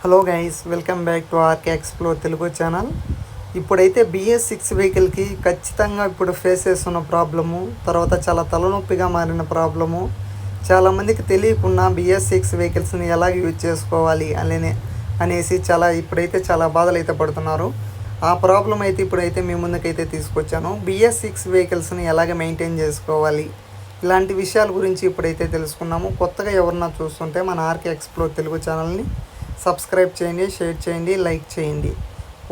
Hello guys welcome back to RK explore Telugu channel. ఇప్పుడైతే BS six వెహికల్కి ఖచ్చితంగా ఇప్పుడు ఫేస్ చేస్తున్న ప్రాబ్లము తర్వాత చాలా తలనొప్పిగా మారిన ప్రాబ్లము. చాలామందికి తెలియకుండా బిఎస్ సిక్స్ వెహికల్స్ని ఎలా యూజ్ చేసుకోవాలి అనే అనేసి చాలా ఇప్పుడైతే చాలా బాధలు అయితే పడుతున్నారు. ఆ ప్రాబ్లం అయితే ఇప్పుడైతే మీ ముందుకైతే తీసుకొచ్చాను. బిఎస్ సిక్స్ వెహికల్స్ని ఎలాగ మెయింటైన్ చేసుకోవాలి? ఇలాంటి విషయాల గురించి ఇప్పుడైతే తెలుసుకున్నాము. కొత్తగా ఎవరన్నా చూస్తుంటే మన ఆర్కే ఎక్స్ప్లోర్ తెలుగు ఛానల్ని సబ్స్క్రైబ్ చేయండి షేర్ చేయండి లైక్ చేయండి.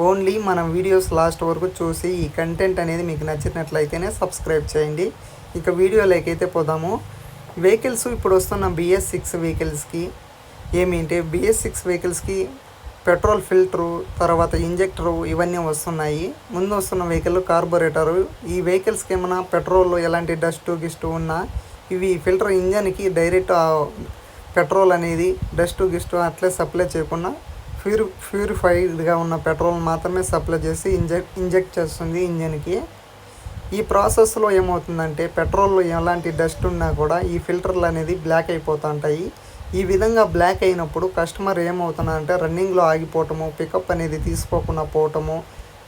ఓన్లీ మన వీడియోస్ లాస్ట్ వరకు చూసి ఈ కంటెంట్ అనేది మీకు నచ్చినట్లయితేనే సబ్స్క్రైబ్ చేయండి. ఇక వీడియోలోకి అయితే పోదాము. వెహికల్స్ ఇప్పుడు వస్తున్న బిఎస్ సిక్స్ వెహికల్స్కి ఏమింటే? బిఎస్ సిక్స్ వెహికల్స్కి పెట్రోల్ ఫిల్టరు తర్వాత ఇంజెక్టరు ఇవన్నీ వస్తున్నాయి. ముందు వస్తున్న వెహికల్ కార్బొరేటరు. ఈ వెహికల్స్కి ఏమైనా పెట్రోల్ ఎలాంటి డస్ట్ గిస్ట్ ఉన్నా ఇవి ఫిల్టర్ ఇంజన్కి డైరెక్ట్ పెట్రోల్ అనేది డస్ట్ గిస్ట్ అట్లే సప్లై చేయకుండా ప్యూరి ప్యూరిఫైడ్గా ఉన్న పెట్రోల్ మాత్రమే సప్లై చేసి ఇంజెక్ట్ ఇంజెక్ట్ చేస్తుంది ఇంజన్కి. ఈ ప్రాసెస్లో ఏమవుతుందంటే పెట్రోల్లో ఎలాంటి డస్ట్ ఉన్నా కూడా ఈ ఫిల్టర్లు అనేది బ్లాక్ అయిపోతుంటాయి. ఈ విధంగా బ్లాక్ అయినప్పుడు కస్టమర్ ఏమవుతున్నారంటే రన్నింగ్లో ఆగిపోవటము పికప్ అనేది తీసుకోకుండా పోవటము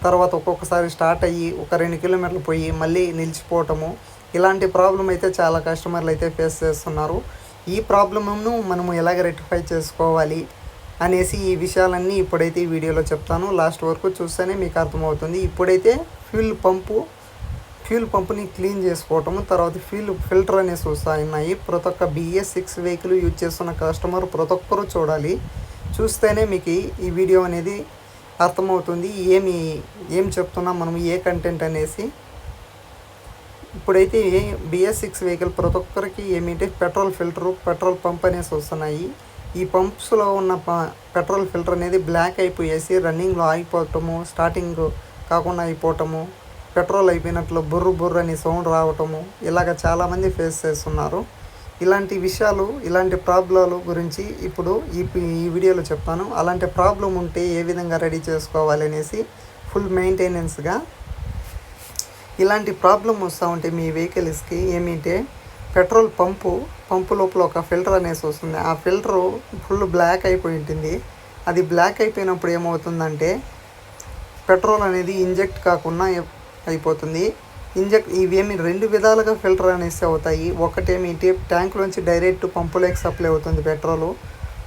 తర్వాత ఒక్కొక్కసారి స్టార్ట్ అయ్యి ఒక రెండు కిలోమీటర్లు పోయి మళ్ళీ నిలిచిపోవటము ఇలాంటి ప్రాబ్లం అయితే చాలా కస్టమర్లు అయితే ఫేస్ చేస్తున్నారు. ఈ ప్రాబ్లమ్ను మనము ఎలాగ రెక్టిఫై చేసుకోవాలి అనేసి ఈ విషయాలన్నీ ఇప్పుడైతే ఈ వీడియోలో చెప్తాను. లాస్ట్ వరకు చూస్తేనే మీకు అర్థమవుతుంది. ఇప్పుడైతే ఫ్యూల్ పంపు ఫ్యూల్ పంపుని క్లీన్ చేసుకోవటము తర్వాత ఫ్యూల్ ఫిల్టర్ అనేసి వస్తాయి ప్రతి ఒక్క బిఎస్ సిక్స్ వెహికల్ యూజ్ చేస్తున్న కస్టమర్ ప్రతి ఒక్కరూ చూడాలి. చూస్తేనే మీకు ఈ- ఈ వీడియో అనేది అర్థమవుతుంది. ఏమి ఏం చెప్తున్నాం మనం ఏ కంటెంట్ అనేసి. ఇప్పుడైతే బిఎస్ సిక్స్ వెహికల్ ప్రతి ఒక్కరికి ఏమిటి పెట్రోల్ ఫిల్టరు పెట్రోల్ పంప్ అనేసి వస్తున్నాయి. ఈ పంప్స్లో ఉన్న ప- పెట్రోల్ ఫిల్టర్ అనేది బ్లాక్ అయిపోయేసి రన్నింగ్లో ఆగిపోవటము స్టార్టింగ్ కాకుండా అయిపోవటము పెట్రోల్ అయిపోయినట్లు బుర్రు బుర్రు అని సౌండ్ రావటము ఇలాగ చాలామంది ఫేస్ చేస్తున్నారు. ఇలాంటి విషయాలు ఇలాంటి ప్రాబ్లాలు గురించి ఇప్పుడు ఈ ఈ వీడియోలో చెప్తాను. అలాంటి ప్రాబ్లం ఉంటే ఏ విధంగా రెడీ చేసుకోవాలి అనేసి ఫుల్ మెయింటెనెన్స్గా ఇలాంటి ప్రాబ్లం వస్తూ ఉంటే మీ వెహికల్స్కి ఏమిటే? పెట్రోల్ పంపు పంపు లోపల ఒక ఫిల్టర్ అనేసి వస్తుంది. ఆ ఫిల్టరు ఫుల్ బ్లాక్ అయిపోయి ఉంటుంది. అది బ్లాక్ అయిపోయినప్పుడు ఏమవుతుందంటే పెట్రోల్ అనేది ఇంజెక్ట్ కాకుండా అయిపోతుంది. ఇంజెక్ట్ ఇవేమి రెండు విధాలుగా ఫిల్టర్ అనేసి అవుతాయి. ఒకటేమిటి? ట్యాంక్లోంచి డైరెక్ట్ పంపులోకి సప్లై అవుతుంది పెట్రోలు.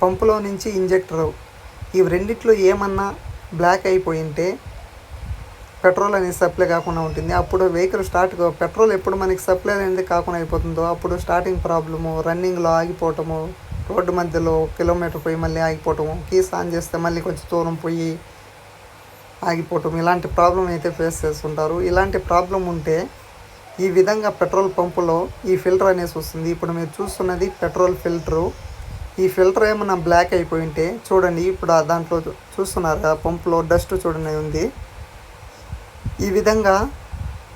పంపులో నుంచి ఇంజెక్టర్. ఇవి రెండిట్లో ఏమన్నా బ్లాక్ అయిపోయి ఉంటే పెట్రోల్ అనేది సప్లై కాకుండా ఉంటుంది. అప్పుడు వెహికల్ స్టార్ట్ పెట్రోల్ ఎప్పుడు మనకి సప్లై అనేది కాకుండా అయిపోతుందో అప్పుడు స్టార్టింగ్ ప్రాబ్లము రన్నింగ్లో ఆగిపోవటము రోడ్డు మధ్యలో కిలోమీటర్ పోయి మళ్ళీ ఆగిపోవటము కీస్ ఆన్ చేస్తే మళ్ళీ కొంచెం దూరం పోయి ఆగిపోవటం ఇలాంటి ప్రాబ్లం అయితే ఫేస్ చేస్తుంటారు. ఇలాంటి ప్రాబ్లం ఉంటే ఈ విధంగా పెట్రోల్ పంపులో ఈ ఫిల్టర్ అనేసి వస్తుంది. ఇప్పుడు మీరు చూస్తున్నది పెట్రోల్ ఫిల్టరు. ఈ ఫిల్టర్ ఏమైనా బ్లాక్ అయిపోయి ఉంటే చూడండి. ఇప్పుడు దాంట్లో చూస్తున్నారు ఆ పంపులో డస్ట్ చూడండి ఉంది. ఈ విధంగా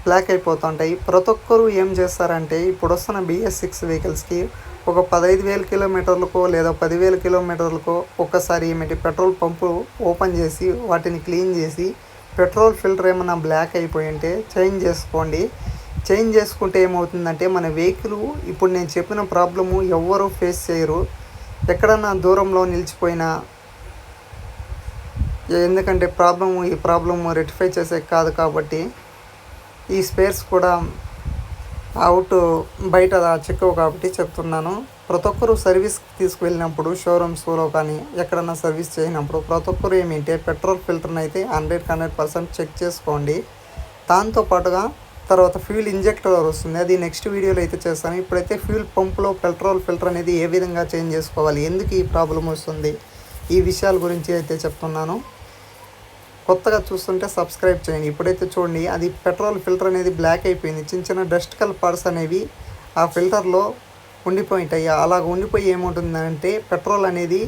బ్లాక్ అయిపోతుంటాయి. ప్రతి ఒక్కరు ఏం చేస్తారంటే ఇప్పుడు వస్తున్న బిఎస్ సిక్స్ వెహికల్స్కి ఒక పదహైదు వేల కిలోమీటర్లకో లేదా పదివేల కిలోమీటర్లకో ఒక్కసారి ఏమిటి పెట్రోల్ పంపు ఓపెన్ చేసి వాటిని క్లీన్ చేసి పెట్రోల్ ఫిల్టర్ ఏమైనా బ్లాక్ అయిపోయి ఉంటే చేంజ్ చేసుకోండి. చేంజ్ చేసుకుంటే ఏమవుతుందంటే మన వెహికల్ ఇప్పుడు నేను చెప్పిన ప్రాబ్లము ఎవ్వరూ ఫేస్ చేయరు. ఎక్కడన్నా దూరంలో నిలిచిపోయినా ఎందుకంటే ప్రాబ్లము ఈ ప్రాబ్లము రెక్టిఫై చేసే కాదు కాబట్టి ఈ స్పేర్స్ కూడా అవుట్ బయట చెక్కవు కాబట్టి చెప్తున్నాను. ప్రతి ఒక్కరు సర్వీస్ తీసుకువెళ్ళినప్పుడు షోరూమ్స్లో కానీ ఎక్కడన్నా సర్వీస్ చేయనప్పుడు ప్రతి ఒక్కరు ఏమిటి పెట్రోల్ ఫిల్టర్ని అయితే హండ్రెడ్ హండ్రెడ్ పర్సెంట్ చెక్ చేసుకోండి. దాంతో పాటుగా తర్వాత ఫ్యూల్ ఇంజెక్టర్ వస్తుంది. అది నెక్స్ట్ వీడియోలో అయితే చేస్తాను. ఇప్పుడైతే ఫ్యూల్ పంపులో పెట్రోల్ ఫిల్టర్ అనేది ఏ విధంగా చేంజ్ చేసుకోవాలి ఎందుకు ఈ ప్రాబ్లం వస్తుంది ఈ విషయాల గురించి అయితే చెప్తున్నాను. కొత్తగా చూస్తుంటే సబ్స్క్రైబ్ చేయండి. ఇప్పుడైతే చూడండి అది పెట్రోల్ ఫిల్టర్ అనేది బ్లాక్ అయిపోయింది. చిన్న చిన్న డస్ట్ కల్ పార్ట్స్ అనేవి ఆ ఫిల్టర్లో ఉండిపోయింటాయి. అలాగ ఉండిపోయి ఏముంటుందంటే పెట్రోల్ అనేది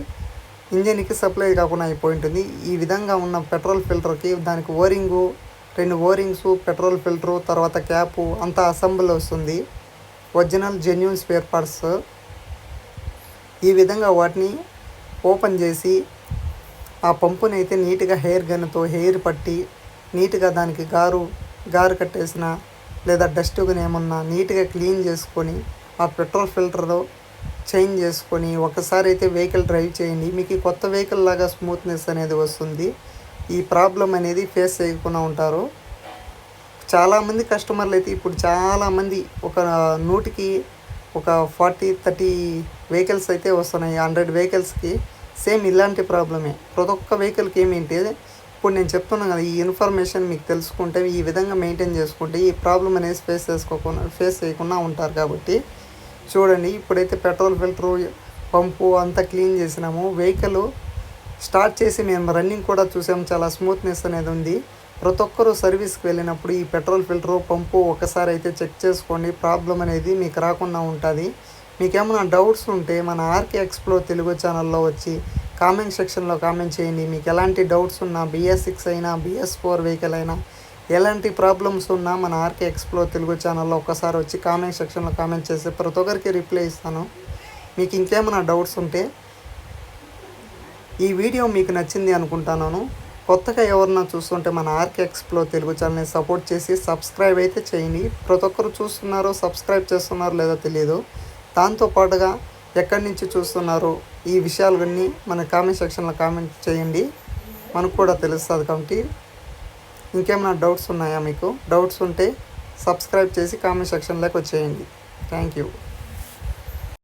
ఇంజన్కి సప్లై కాకుండా అయిపోయి ఉంటుంది ఈ విధంగా ఉన్న పెట్రోల్ ఫిల్టర్కి దానికి ఓరింగు రెండు ఓరింగ్స్ పెట్రోల్ ఫిల్టరు తర్వాత క్యాపు అంతా అసెంబుల్ వస్తుంది. Original genuine spare parts. ఈ విధంగా వాటిని ఓపెన్ చేసి ఆ పంపుని అయితే నీట్గా హెయిర్ గన్తో హెయిర్ పట్టి నీట్గా దానికి గారు గారు కట్టేసిన లేదా డస్ట్ ఏమన్నా నీట్గా క్లీన్ చేసుకొని ఆ పెట్రోల్ ఫిల్టర్లో చేంజ్ చేసుకొని ఒకసారి అయితే వెహికల్ డ్రైవ్ చేయండి. మీకు ఈ కొత్త వెహికల్ లాగా స్మూత్నెస్ అనేది వస్తుంది. ఈ ప్రాబ్లం అనేది ఫేస్ చేయకుండా ఉంటారు. చాలామంది కస్టమర్లు అయితే ఇప్పుడు చాలామంది ఒక నూటికి ఒక ఫార్టీ థర్టీ వెహికల్స్ అయితే వస్తున్నాయి. హండ్రెడ్ వెహికల్స్కి సేమ్ ఇలాంటి ప్రాబ్లమే. ప్రతి ఒక్క వెహికల్కి ఏమేంటి ఇప్పుడు నేను చెప్తున్నాను కదా ఈ ఇన్ఫర్మేషన్ మీకు తెలుసుకుంటే ఈ విధంగా మెయింటైన్ చేసుకుంటే ఈ ప్రాబ్లం అనేది ఫేస్ చేసుకోకుండా ఫేస్ చేయకుండా ఉంటారు కాబట్టి చూడండి ఇప్పుడైతే పెట్రోల్ ఫిల్టరు పంపు అంతా క్లీన్ చేసినాము. వెహికల్ స్టార్ట్ చేసి మేము రన్నింగ్ కూడా చూసాము. చాలా స్మూత్నెస్ అనేది ఉంది. ప్రతి ఒక్కరూ సర్వీస్కి వెళ్ళినప్పుడు ఈ పెట్రోల్ ఫిల్టరు పంపు ఒకసారి అయితే చెక్ చేసుకోండి. ప్రాబ్లం అనేది మీకు రాకుండా ఉంటుంది. మీకేమైనా డౌట్స్ ఉంటే మన ఆర్కే ఎక్స్ప్లో తెలుగు ఛానల్లో వచ్చి కామెంట్ సెక్షన్లో కామెంట్ చేయండి. మీకు ఎలాంటి డౌట్స్ ఉన్నా బిఎస్ సిక్స్ అయినా బిఎస్ ఫోర్ వెహికల్ అయినా ఎలాంటి ప్రాబ్లమ్స్ ఉన్నా మన ఆర్కే ఎక్స్ప్లో తెలుగు ఛానల్లో ఒక్కసారి వచ్చి కామెంట్ సెక్షన్లో కామెంట్ చేస్తే ప్రతి ఒక్కరికి రిప్లై ఇస్తాను. మీకు ఇంకేమైనా డౌట్స్ ఉంటే ఈ వీడియో మీకు నచ్చింది అనుకుంటున్నాను కొత్తగా ఎవరన్నా చూస్తుంటే మన ఆర్కే ఎక్స్ప్లో తెలుగు ఛానల్ని సపోర్ట్ చేసి సబ్స్క్రైబ్ అయితే చేయండి. ప్రతి ఒక్కరు చూస్తున్నారో సబ్స్క్రైబ్ చేస్తున్నారో లేదో తెలియదు దాంతోపాటుగా ఎక్కడి నుంచి చూస్తున్నారు ఈ విషయాలన్నీ మన కామెంట్ సెక్షన్లో కామెంట్ చేయండి. మనకు కూడా తెలుస్తుంది కాబట్టి ఇంకేమైనా డౌట్స్ ఉన్నాయా మీకు? డౌట్స్ ఉంటే సబ్స్క్రైబ్ చేసి కామెంట్ సెక్షన్లోకి వచ్చేయండి. Thank you